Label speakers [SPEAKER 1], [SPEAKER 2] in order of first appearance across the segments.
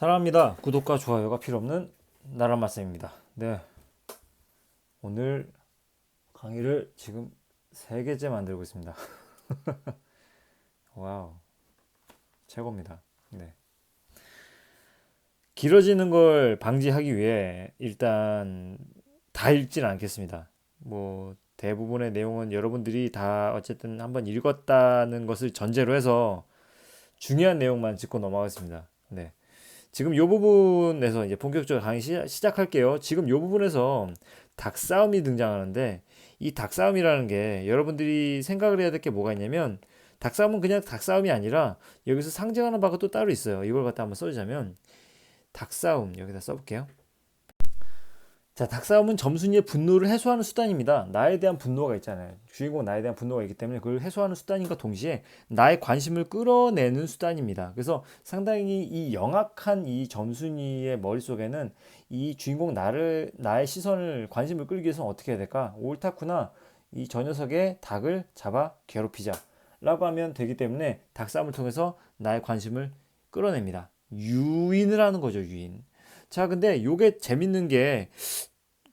[SPEAKER 1] 사랑합니다. 구독과 좋아요가 필요 없는 나란 말씀입니다. 네. 오늘 강의를 지금 세 개째 만들고 있습니다. 와우. 최고입니다. 네. 길어지는 걸 방지하기 위해 일단 다 읽지는 않겠습니다. 뭐 대부분의 내용은 여러분들이 다 어쨌든 한번 읽었다는 것을 전제로 해서 중요한 내용만 짚고 넘어가겠습니다. 네. 지금 이 부분에서 이제 본격적으로 강의 시, 작할게요 지금 이 부분에서 닭싸움이 등장하는데 이 닭싸움이라는 게 여러분들이 생각을 해야 될 게 뭐가 있냐면 닭싸움은 그냥 닭싸움이 아니라 여기서 상징하는 바가 또 따로 있어요. 이걸 갖다 한번 써주자면 닭싸움 여기다 써볼게요. 자, 닭싸움은 점순이의 분노를 해소하는 수단입니다. 나에 대한 분노가 있잖아요. 주인공 나에 대한 분노가 있기 때문에 그걸 해소하는 수단인과 동시에 나의 관심을 끌어내는 수단입니다. 그래서 상당히 이 영악한 이 점순이의 머릿속에는 이 주인공 나를 나의 시선을 관심을 끌기 위해서 어떻게 해야 될까? 옳다구나. 이 저 녀석의 닭을 잡아 괴롭히자. 라고 하면 되기 때문에 닭싸움을 통해서 나의 관심을 끌어냅니다. 유인을 하는 거죠, 유인. 자, 근데 요게 재밌는 게,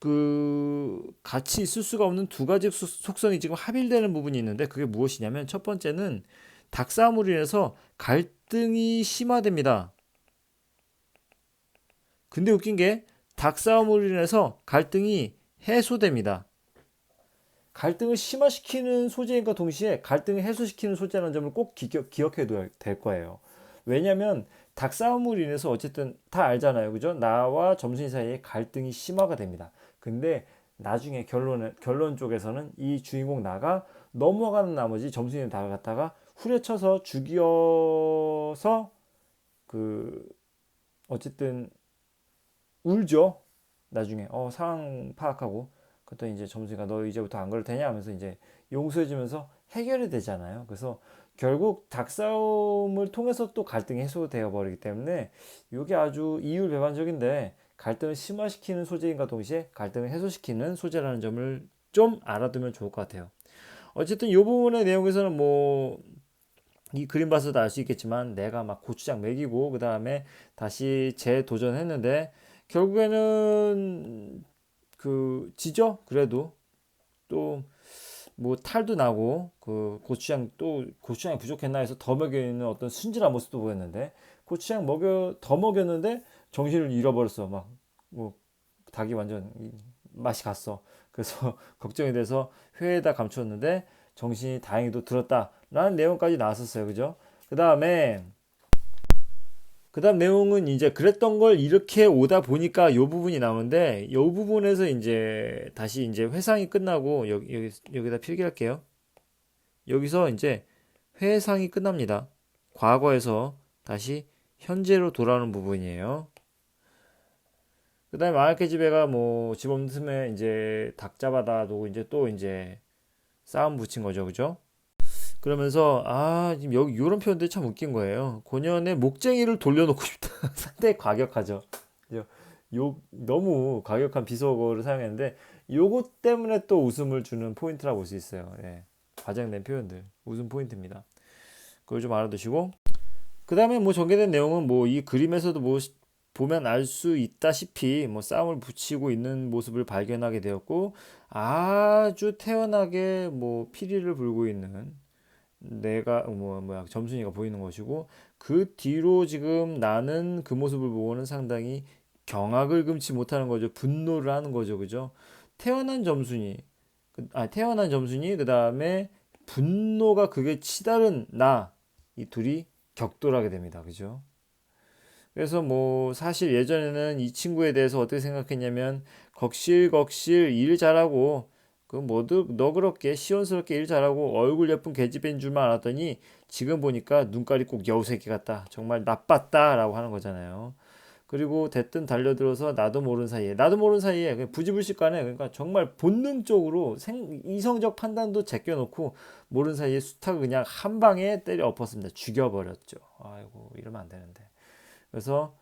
[SPEAKER 1] 그, 같이 있을 수가 없는 두 가지 속성이 지금 합일되는 부분이 있는데, 그게 무엇이냐면, 첫 번째는 닭싸움으로 인해서 갈등이 심화됩니다. 근데 웃긴 게, 닭싸움으로 인해서 갈등이 해소됩니다. 갈등을 심화시키는 소재인과 동시에 갈등을 해소시키는 소재라는 점을 꼭 기억, 기억해둬야 될 거예요. 왜냐하면 닭싸움으로 인해서 어쨌든 다 알잖아요. 그죠? 나와 점순이 사이에 갈등이 심화가 됩니다. 근데 나중에 결론은, 결론 쪽에서는 이 주인공 나가 넘어가는 나머지 점순이를 다 갖다가 후려쳐서 죽여서 그 어쨌든 울죠. 나중에 어 상황 파악하고 그때 이제 점순이가 너 이제부터 안 그럴 테냐 하면서 이제 용서해주면서 해결이 되잖아요. 그래서 결국 닭싸움을 통해서 또 갈등이 해소되어 버리기 때문에 이게 아주 이율배반적인데 갈등을 심화시키는 소재인과 동시에 갈등을 해소시키는 소재라는 점을 좀 알아두면 좋을 것 같아요. 어쨌든 이 부분의 내용에서는 뭐이 그림 봐서도 알 수 있겠지만 내가 막 고추장 먹이고 그 다음에 다시 재도전했는데 결국에는 그 지죠 그래도 또 뭐 탈도 나고 그 고추장 또 고추장이 부족했나 해서 더 먹여 있는 어떤 순진한 모습도 보였는데 고추장 먹여 더 먹였는데 정신을 잃어버렸어 막 뭐 닭이 완전 맛이 갔어 그래서 걱정이 돼서 회에다 감췄는데 정신이 다행히도 들었다 라는 내용까지 나왔었어요 그죠 그 다음에 그 다음 내용은 이제 그랬던 걸 이렇게 오다 보니까 요 부분이 나오는데 요 부분에서 이제 다시 이제 회상이 끝나고 여기, 여기 여기다 필기할게요. 여기서 이제 회상이 끝납니다. 과거에서 다시 현재로 돌아오는 부분이에요. 그 다음에 마을케집애가 뭐 집 없는 틈에 이제 닭 잡아다 두고 이제 또 이제 싸움 붙인 거죠. 그죠? 그러면서 아 지금 여기 이런 표현들이 참 웃긴 거예요. 고년의 목쟁이를 돌려놓고 싶다. 상당히 과격하죠. 요 너무 과격한 비속어를 사용했는데 요거 때문에 또 웃음을 주는 포인트라고 볼 수 있어요. 예. 과장된 표현들 웃음 포인트입니다. 그걸 좀 알아두시고 그 다음에 뭐 전개된 내용은 뭐 이 그림에서도 뭐 보면 알 수 있다시피 뭐 싸움을 붙이고 있는 모습을 발견하게 되었고 아주 태연하게 뭐 피리를 불고 있는 내가 뭐 뭐야 점순이가 보이는 것이고 그 뒤로 지금 나는 그 모습을 보고는 상당히 경악을 금치 못하는 거죠. 분노를 하는 거죠. 그죠? 태어난 점순이 그, 아 태어난 점순이 그 다음에 분노가 그게 치다른 나 이 둘이 격돌하게 됩니다. 그죠? 그래서 뭐 사실 예전에는 이 친구에 대해서 어떻게 생각했냐면 걱실걱실 일 잘하고 그 모두 너그럽게 시원스럽게 일 잘하고 얼굴 예쁜 계집애인 줄만 알았더니 지금 보니까 눈깔이 꼭 여우새끼 같다. 정말 나빴다라고 하는 거잖아요. 그리고 대뜸 달려들어서 나도 모르는 사이에 나도 모르는 사이에 부지불식간에 그러니까 정말 본능적으로 생, 이성적 판단도 제껴놓고 모르는 사이에 수탉을 그냥 한 방에 때려 엎었습니다. 죽여버렸죠. 아이고 이러면 안 되는데. 그래서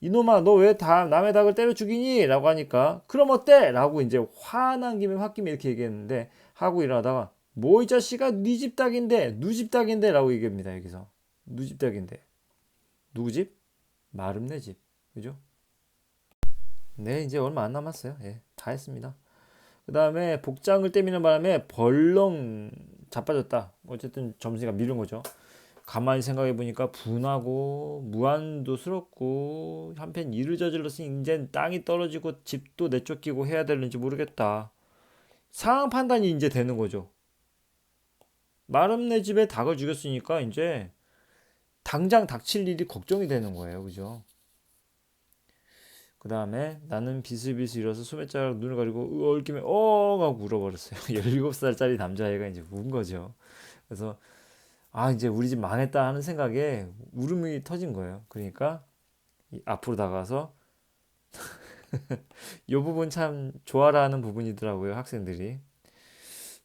[SPEAKER 1] 이놈아 너 왜 다 남의 닭을 때려 죽이니? 라고 하니까 그럼 어때? 라고 이제 화난 김에 홧김에 이렇게 얘기했는데 하고 일어나다가 뭐 이 자식아 네 집 닭인데 누집 닭인데 라고 얘기합니다 여기서 누집 닭인데 누구 집? 마름내 집 그죠? 네, 이제 얼마 안 남았어요. 예, 다 했습니다. 그 다음에 복장을 떼미는 바람에 벌렁 자빠졌다. 어쨌든 점수가 미룬 거죠. 가만히 생각해 보니까 분하고 무한도스럽고 한편 일을 저질렀으니 이제 땅이 떨어지고 집도 내쫓기고 해야 되는지 모르겠다. 상황 판단이 이제 되는 거죠. 마름내 집에 닭을 죽였으니까 이제 당장 닥칠 일이 걱정이 되는 거예요. 그죠? 그 다음에 나는 비슬비슬 일어서 소매자락 눈을 가리고 얽기면 어 하고 울어버렸어요. 17살짜리 남자애가 이제 운 거죠. 그래서 아 이제 우리 집 망했다 하는 생각에 울음이 터진 거예요. 그러니까 앞으로 다가서 이 부분 참 좋아라 하는 부분이더라고요. 학생들이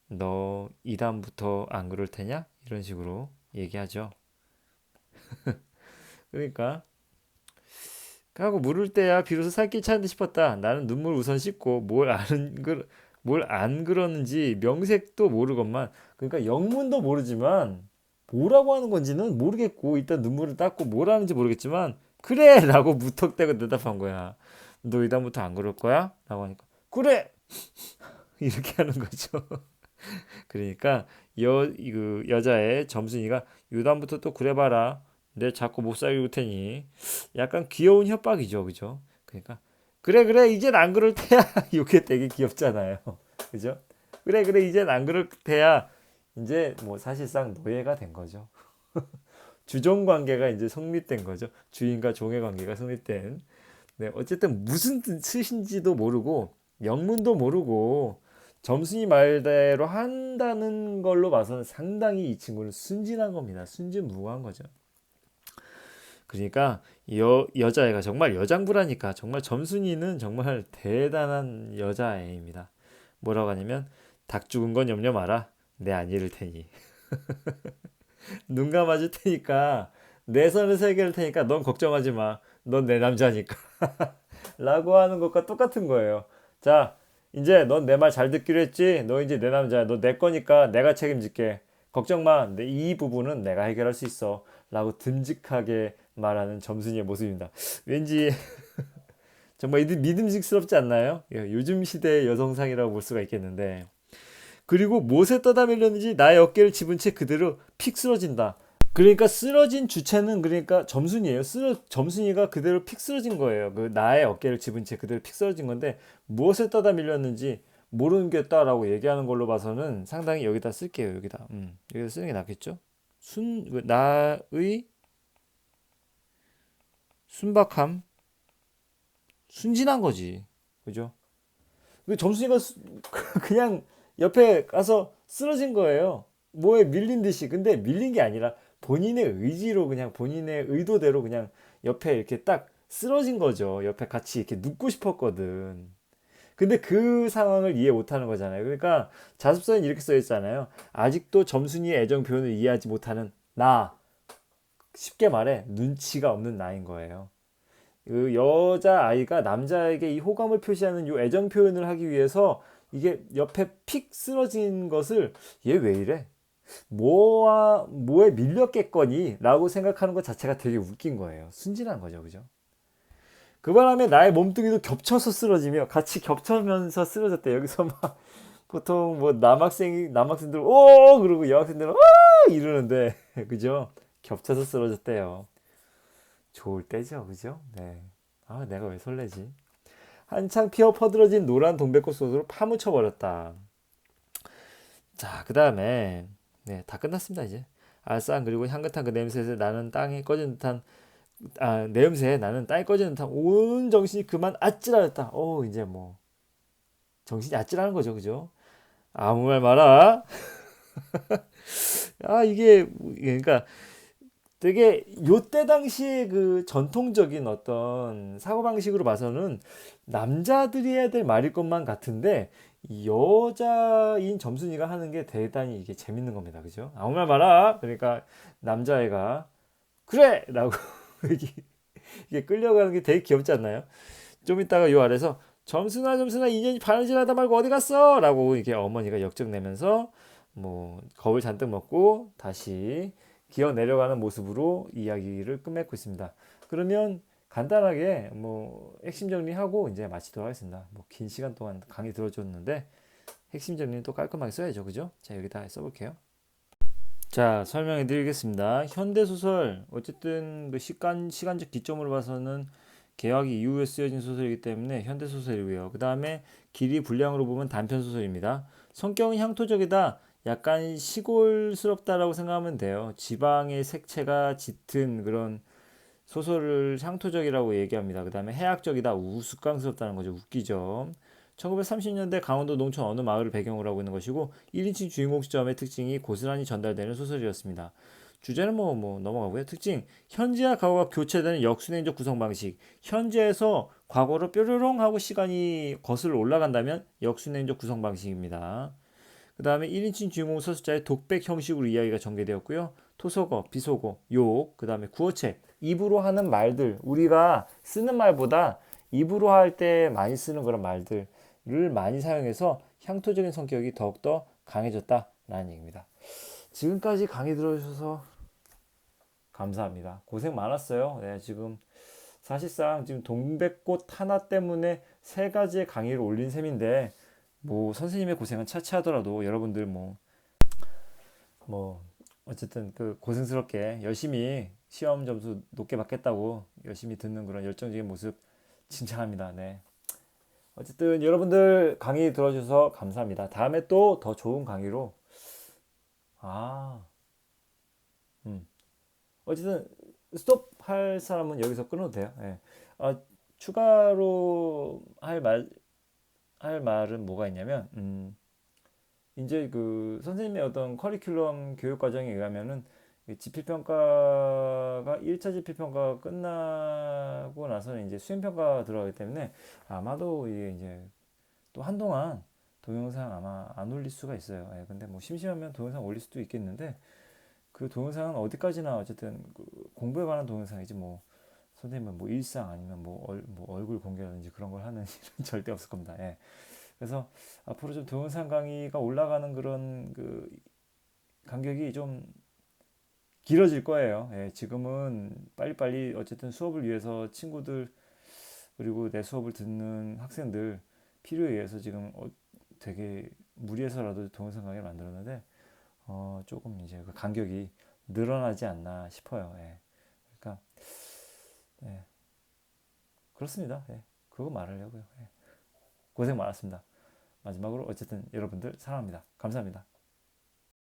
[SPEAKER 1] 너 2단부터 안 그럴 테냐? 이런 식으로 얘기하죠. 그러니까 하고 물을 때야 비로소 살길 듯 싶었다. 나는 눈물 우선 씻고 뭘안뭘안 그러는지 명색도 모르건만 그러니까 영문도 모르지만 뭐라고 하는 건지는 모르겠고 일단 눈물을 닦고 뭐라는지 모르겠지만 그래 라고 무턱대고 대답한 거야. 너 이다음부터 안 그럴 거야? 라고 하니까 그래 이렇게 하는 거죠. 그러니까 여 그 여자의 점순이가 유단부터 또 그래봐라. 내 자꾸 못 살게 울 테니 약간 귀여운 협박이죠, 그죠? 그러니까 그래 그래 이젠 안 그럴 테야 이게 되게 귀엽잖아요, 그죠? 그래 그래 이젠 안 그럴 테야 이제 뭐 사실상 노예가 된 거죠. 주종 관계가 이제 성립된 거죠. 주인과 종의 관계가 성립된. 네, 어쨌든 무슨 뜻인지도 모르고 영문도 모르고 점순이 말대로 한다는 걸로 봐서는 상당히 이 친구는 순진한 겁니다. 순진무구한 거죠. 그러니까 여, 여자애가 정말 여장부라니까 정말 점순이는 정말 대단한 여자애입니다. 뭐라고 하냐면 닭 죽은 건 염려 마라. 내안 잃을 테니. 눈 감아줄 테니까 내 선을 새길 테니까 넌 걱정하지 마. 넌 내 남자니까. 라고 하는 것과 똑같은 거예요. 자, 이제 넌 내 말 잘 듣기로 했지? 너 이제 내 남자야. 너 내 거니까 내가 책임질게. 걱정 마. 이 부분은 내가 해결할 수 있어. 라고 듬직하게 말하는 점순이의 모습입니다. 왠지 정말 믿음직스럽지 않나요? 예, 요즘 시대의 여성상이라고 볼 수가 있겠는데. 그리고 못에 떠다 밀렸는지 나의 어깨를 집은 채 그대로 픽 쓰러진다. 그러니까 쓰러진 주체는 그러니까 점순이에요. 쓰러 점순이가 그대로 픽 쓰러진 거예요. 그 나의 어깨를 집은 채 그대로 픽 쓰러진 건데 무엇에 떠다 밀렸는지 모르겠다라고 얘기하는 걸로 봐서는 상당히 여기다 쓸게요. 여기다. 음, 여기다 쓰는 게 낫겠죠? 순그 나의 순박함 순진한 거지. 그죠? 그 점순이가 그냥 옆에 가서 쓰러진 거예요. 뭐에 밀린 듯이. 근데 밀린 게 아니라 본인의 의지로 그냥 본인의 의도대로 그냥 옆에 이렇게 딱 쓰러진 거죠. 옆에 같이 이렇게 눕고 싶었거든. 근데 그 상황을 이해 못 하는 거잖아요. 그러니까 자습서엔 이렇게 써 있잖아요. 아직도 점순이의 애정 표현을 이해하지 못하는 나. 쉽게 말해, 눈치가 없는 나인 거예요. 그 여자 아이가 남자에게 이 호감을 표시하는 이 애정 표현을 하기 위해서 이게 옆에 픽 쓰러진 것을 얘 왜 이래? 뭐와 뭐에 밀렸겠거니 라고 생각하는 것 자체가 되게 웃긴 거예요. 순진한 거죠. 그죠? 그 바람에 나의 몸뚱이도 겹쳐서 쓰러지며 같이 겹쳐면서 쓰러졌대. 여기서 막 보통 뭐 남학생이 남학생들 오 그러고 여학생들은 와 이러는데 그죠? 겹쳐서 쓰러졌대요. 좋을 때죠. 그죠? 네. 아, 내가 왜 설레지? 한창 피어 퍼들어진 노란 동백꽃 속으로 파묻혀 버렸다. 자, 그 다음에 네, 다 끝났습니다, 이제. 알싸한 그리고 향긋한 그 냄새에서 나는 땅이 꺼진 듯한 아, 냄새에 나는 땅이 꺼지는 듯한 온 정신이 그만 아찔하였다. 오, 이제 뭐 정신이 아찔하는 거죠, 그죠? 아무 말 마라. 아, 이게 그러니까 되게 요때 당시에 그 전통적인 어떤 사고방식으로 봐서는 남자들이 해야 될 말일 것만 같은데 여자인 점순이가 하는 게 대단히 이게 재밌는 겁니다. 그죠? 아무 말 마라. 그러니까 남자애가 그래! 라고 이게 끌려가는 게 되게 귀엽지 않나요? 좀 이따가 요 아래서 점순아 점순아 인연이 바느질하다 말고 어디 갔어? 라고 이게 어머니가 역적 내면서 뭐 겁을 잔뜩 먹고 다시 기어 내려가는 모습으로 이야기를 끝맺고 있습니다. 그러면 간단하게 뭐 핵심 정리하고 이제 마치도록 하겠습니다. 뭐 긴 시간 동안 강의 들어줬는데 핵심 정리는 또 깔끔하게 써야죠. 그죠? 자, 여기다 써볼게요. 자, 설명해 드리겠습니다. 현대소설, 어쨌든 그 시간, 시간적 기점으로 봐서는 개화기 이후에 쓰여진 소설이기 때문에 현대소설이고요. 그 다음에 길이 분량으로 보면 단편소설입니다. 성격은 향토적이다. 약간 시골스럽다라고 생각하면 돼요. 지방의 색채가 짙은 그런 소설을 향토적이라고 얘기합니다. 그 다음에 해학적이다. 우스꽝스럽다는 거죠. 웃기죠. 1930년대 강원도 농촌 어느 마을을 배경으로 하고 있는 것이고 1인칭 주인공 시점의 특징이 고스란히 전달되는 소설이었습니다. 주제는 뭐, 뭐 넘어가고요. 특징, 현재와 과거가 교체되는 역순행적 구성 방식. 현재에서 과거로 뾰로롱 하고 시간이 거슬러 올라간다면 역순행적 구성 방식입니다. 그 다음에 1인칭 주인공 서술자의 독백 형식으로 이야기가 전개되었고요. 토속어, 비속어, 욕, 그 다음에 구어체, 입으로 하는 말들, 우리가 쓰는 말보다 입으로 할 때 많이 쓰는 그런 말들을 많이 사용해서 향토적인 성격이 더욱더 강해졌다라는 얘기입니다. 지금까지 강의 들어주셔서 감사합니다. 고생 많았어요. 네, 지금 사실상 지금 동백꽃 하나 때문에 세 가지의 강의를 올린 셈인데 뭐 선생님의 고생은 차치하더라도 여러분들 뭐뭐 어쨌든 그 고생스럽게 열심히 시험 점수 높게 받겠다고 열심히 듣는 그런 열정적인 모습 칭찬합니다. 네. 어쨌든 여러분들 강의 들어주셔서 감사합니다. 다음에 또 더 좋은 강의로 아, 음. 어쨌든 스톱 할 사람은 여기서 끊어도 돼요. 예. 아, 추가로 할 말, 할 말은 뭐가 있냐면, 음, 이제 그 선생님의 어떤 커리큘럼 교육 과정에 의하면은 지필평가가 1차 지필평가가 끝나고 나서는 이제 수행평가가 들어가기 때문에 아마도 이게 이제 또 한동안 동영상 아마 안 올릴 수가 있어요. 예, 근데 뭐 심심하면 동영상 올릴 수도 있겠는데 그 동영상은 어디까지나 어쨌든 그 공부에 관한 동영상이지 뭐 선생님은 뭐 일상 아니면 뭐, 얼, 뭐 얼굴 공개라든지 그런 걸 하는 일은 절대 없을 겁니다. 예. 그래서 앞으로 좀 동영상 강의가 올라가는 그런 그 간격이 좀 길어질 거예요. 예, 지금은 빨리빨리 어쨌든 수업을 위해서 친구들 그리고 내 수업을 듣는 학생들 필요에 의해서 지금 어, 되게 무리해서라도 동영상 강의를 만들었는데 어, 조금 이제 그 간격이 늘어나지 않나 싶어요. 예. 예. 그렇습니다. 예. 그거 말하려고요. 예. 고생 많았습니다. 마지막으로 어쨌든 여러분들 사랑합니다. 감사합니다.